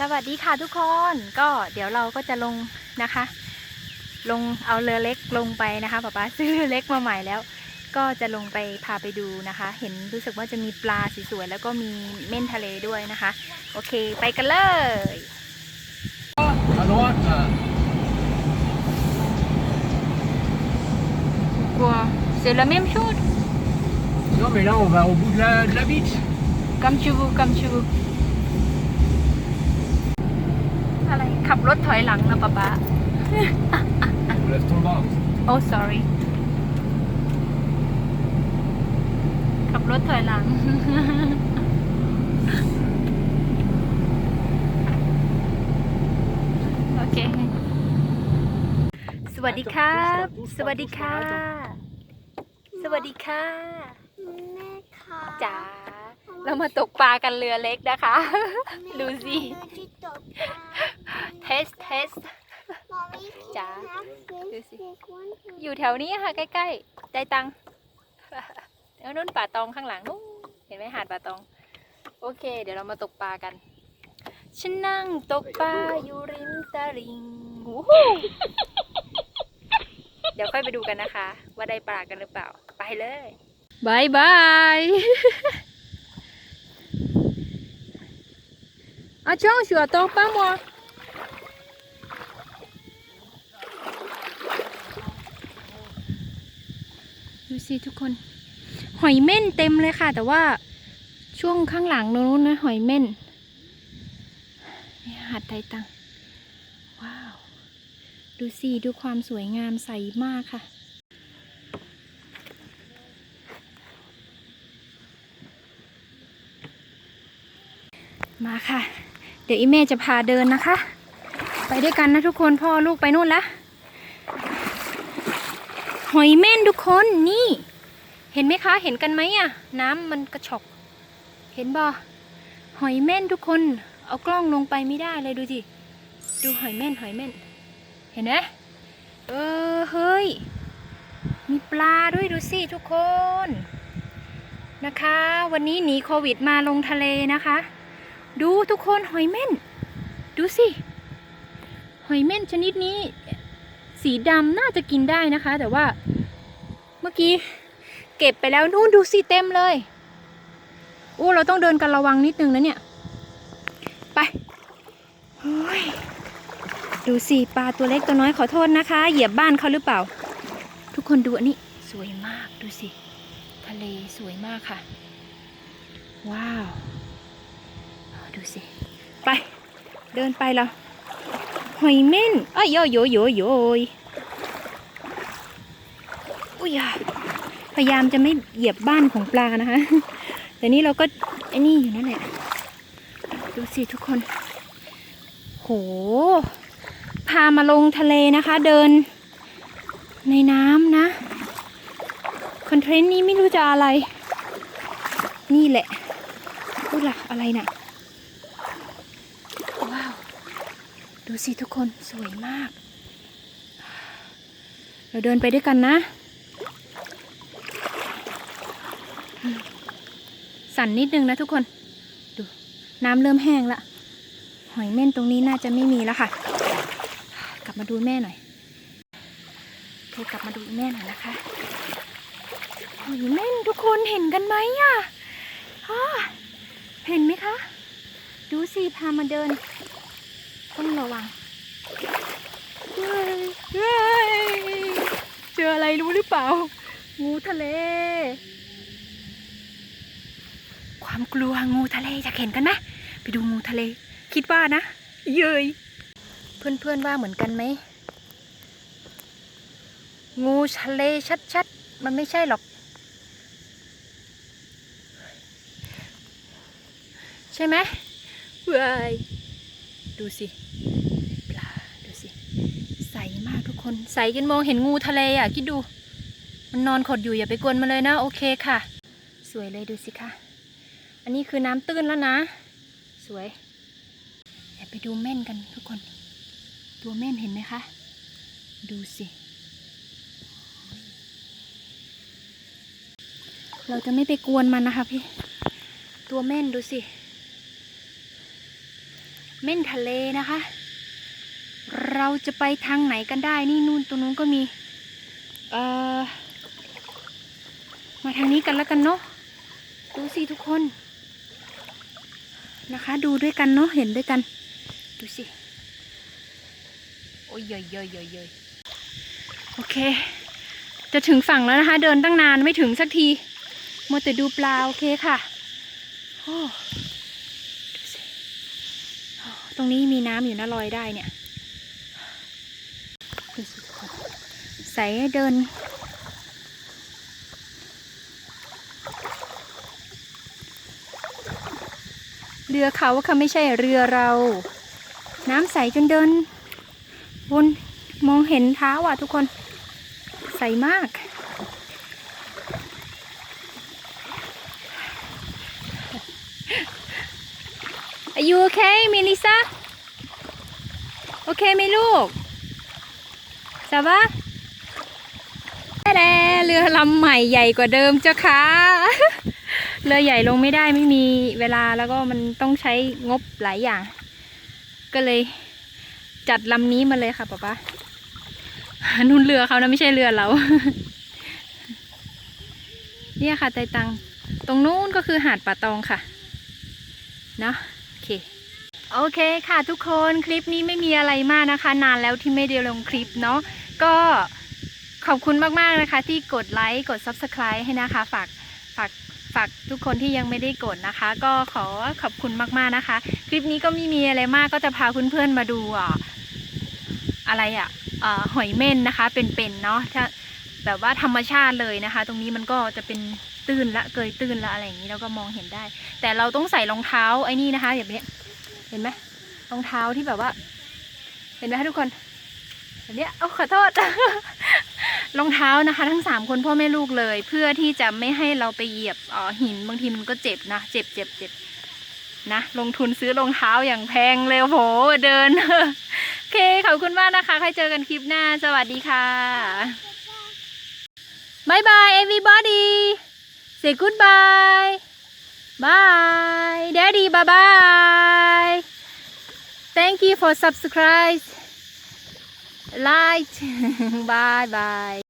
สวัสดีค่ะทุกคนก็เดี๋ยวเราก็จะลงนะคะ ลงเอาเรือเล็กลงไปนะคะป๊าป๊าซื้อเรือเล็กมาใหม่แล้ว ก็จะลงไปพาไปดูนะคะ เห็นรู้สึกว่าจะมีปลาสวยๆแล้วก็มีเม่นทะเลด้วยนะคะ โอเคไปกันเลย À droite, là. กัว c'est la même chose Non, mais là, on va au bout de la, de la beach. comme tu veux comme tu veux ขับรถถอยหลังนะป๊าป๊า On lève ton bras. oh sorry ขับรถถอยหลัง โอเค สวัสดีครับ สวัสดีค่ะ สวัสดีค่ะ แม่ค่ะ จ๋า เรามาตกปลากันเรือเล็กนะคะ ดูสิที่ตกเทสเทสจ๋าดูสิ อยู่แถวนี้ค่ะ ใกล้ๆใจตังแล้วนู่นป่าตองข้างหลังนู่นเห็นไหมหาดป่าตอง โอเค เดี๋ยวเรามาตกปลากัน ฉันนั่งตกปลาอยู่ริมตลิ่งวู้ฮู้เดี๋ยวค่อยไปดูกันนะคะ ว่าได้ปลากันหรือเปล่า ไปเลยบายบาย Attends, je attends pas moi. ดูสิทุกคน หอยเม่นเต็มเลยค่ะ แต่ว่าช่วงข้างหลังโน้นนะหอยเม่นนี่หาดไทตัง ว้าว ดูสิ ดูความสวยงามใสมากค่ะมาค่ะ เดี๋ยวอีเม่จะพาเดินนะคะ ไปด้วยกันนะทุกคนพ่อลูกไปนู่นละหอยเม่นทุกคนนี่ เห็นไหมคะเห็นกันไหมอะน้ำมันกระชอกเห็นบ่หอยเม่นทุกคน เอากล้องลงไปไม่ได้เลยดูสิดูหอยเม่นหอยเม่น เห็นไหมเออเฮ้ยมีปลาด้วยดูสิทุกคนนะคะ วันนี้หนีโควิดมาลงทะเลนะคะ ดูทุกคนหอยเม่น ดูสิ หอยเม่นชนิดนี้ สีดำน่าจะกินได้นะคะ แต่ว่า เมื่อกี้เก็บไปแล้วนู่นดูสิเต็มเลยอู้เราต้องเดินกันระวังนิดนึงนะเนี่ย ไปยดูสิปลาตัวเล็กตัวน้อยขอโทษนะคะ เหยียบบ้านเขาหรือเปล่า ทุกคนดูอันนี้สวยมากดูสิ ทะเลสวยมากค่ะ ว้าว ดูสิ ไป เดินไปแล้วหอยเม่นอ้ยโยโยโยโยอุ้ยพยายามจะไม่เหยียบบ้านของปลานะคะแต่นี่เราก็ไอ้นี่อยู่นั่นแหละ ดูสิทุกคน โห พามาลงทะเลนะคะ เดิน ในน้ำนะคอนเทนต์นี้ไม่รู้จะอะไร นี่แหละพูดละอะไรน่ะาว ดูสิทุกคนสวยมาก เราเดินไปด้วยกันนะ สั่นนิดนึงนะทุกคน ดูน้ำเริ่มแห้งละ หอยเม่นตรงนี้น่าจะไม่มีแล้วค่ะ กลับมาดูแม่หน่อยโอกลับมาดูแม่หน่อยนะคะหอยเม่นทุกคนเห็นกันไหมอะเห็นไหมคะ ดูสิพามาเดิน ต้องระวังเฮ้ยเฮ้ยเจออะไรรู้หรือเปล่า งูทะเล ความกลัวงูทะเลจะเห็นกันไหมไปดูงูทะเล คิดว่านะ เย้ยเพื่อนๆว่าเหมือนกันไหม งูทะเลชัดๆ มันไม่ใช่หรอก ใช่ไหมเว้ย ดูสิปลาดูสิ ใสมากทุกคน ใสจนมองเห็นงูทะเลอะคิดดู มันนอนขดอยู่อย่าไปกวนมันเลยนะ โอเคค่ะ สวยเลยดูสิค่ะ อันนี้คือน้ำตื้นแล้วนะ สวยแอบไปดูเม่นกันทุกคน ตัวเม่นเห็นไหมคะ ดูสิเราจะไม่ไปกวนมันนะคะพี่ ตัวเม่นดูสิ เม่นทะเลนะคะ เราจะไปทางไหนกันได้นี่นู่นตรงนู้นก็มี เอ่อ มาทางนี้กันแล้วกันเนาะ ดูสิทุกคน นะคะ ดูด้วยกันเนาะ เห็นด้วยกัน ดูสิ โอ้ยเยยเยยเยยเยยโอเค จะถึงฝั่งแล้วนะคะ เดินตั้งนานไม่ถึงสักทีมัวแต่ดูปลาโอเคค่ะ โอ้ ตรงนี้มีน้ำอยู่นะลอยได้เนี่ยดูสิทุกคนใส่เดิน เรือเขาค่ะไม่ใช่เรือเรา น้ำใสจนเดินวนมองเห็นเท้าอะทุกคน ใสมาก Are you okay, Melissa? โอเคไหมลูกสบายแต่เรือลำใหม่ใหญ่กว่าเดิมเจ้าค่ะ เรือใหญ่ลงไม่ได้ไม่มีเวลาแล้วก็มันต้องใช้งบหลายอย่าง ก็เลยจัดลำนี้มาเลยค่ะป๊าป๊านุ่นเรือเขานะไม่ใช่เรือเราเนี่ยค่ะไตตัง ตรงนู้นก็คือหาดป่าตองค่ะ เนาะ เค โอเคค่ะทุกคนคลิปนี้ไม่มีอะไรมากนะคะ นานแล้วที่ไม่ได้ลงคลิปเนาะก็ขอบคุณมากๆนะคะ ที่กดไลค์กด Subscribe ให้นะคะ ฝากฝากฝากทุกคนที่ยังไม่ได้กดนะคะ ก็ขอขอบคุณมากๆนะคะ คลิปนี้ก็ไม่มีอะไรมากก็จะพาเพื่อนๆมาดูอะอะไรอะหอยเม่นนะคะเป็นๆเนาะ แบบว่าธรรมชาติเลยนะคะ ตรงนี้มันก็จะเป็นตื้นละเกยตื้นละอะไรอย่างนี้เราก็มองเห็นได้ แต่เราต้องใส่รองเท้าไอ้นี่นะคะแบบนี้เห็นไหมรองเท้าที่แบบว่า เห็นไหมคะทุกคนแบบนี้ยเอาขอโทษ รองเท้านะคะ ทั้งสามคนพ่อแม่ลูกเลย เพื่อที่จะไม่ให้เราไปเหยียบอ่อหินบางทีมันก็เจ็บนะเจ็บเจ็บเจ็บนะลงทุนซื้อรองเท้าอย่างแพงเลยโอ้โหเดิน โอเคขอบคุณมากนะคะใครเจอกันคลิปหน้า สวัสดีค่ะ Bye bye everybody. Say goodbye. Bye. Daddy, bye bye. Thank you for subscribe. Like. bye bye.